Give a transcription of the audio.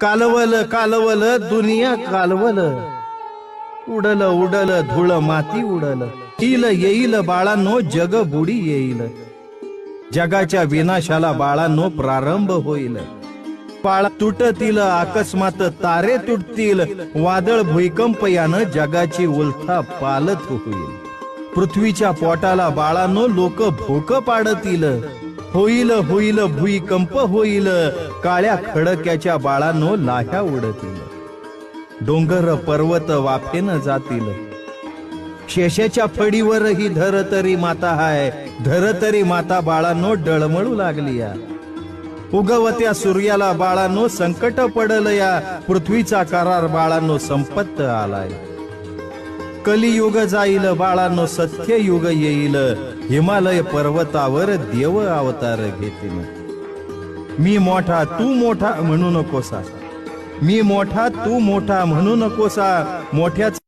कालवल कालवल दुनिया कालवल. उडल उडल धुळ माती उडल. येईल येईल बाळांनो जग बुडी येईल. जगाच्या विनाशाला बाळांनो प्रारंभ होईल. पाळ तुटतील अकस्मात तारे तुटतील. वादळ भूकंप यानं जगाची उलथा पालत होईल. पृथ्वीच्या पोटाला बाळांनो लोक भोक पाडतील. होईल होईल भुईकंप होईल. काळ्या खडक्याच्या बाळांनो लाह्या उडतील. डोंगर पर्वत वाफेनं जातील. शेषाच्या फडीवर ही धरतरी माता हाय. धरतरी माता बाळांनो डळमळू लागली या उगवत्या सूर्याला बाळांनो संकट पडल या पृथ्वीचा करार बाळांनो संपत्त आलाय. कलियुग जाईल बाळांनो सत्य युग येईल. हिमालय पर्वतावर देव अवतार घेतील. मी मोठा तू मोठा म्हणू नकोसा. मी मोठा तू मोठा म्हणू नकोसा. मोठ्याच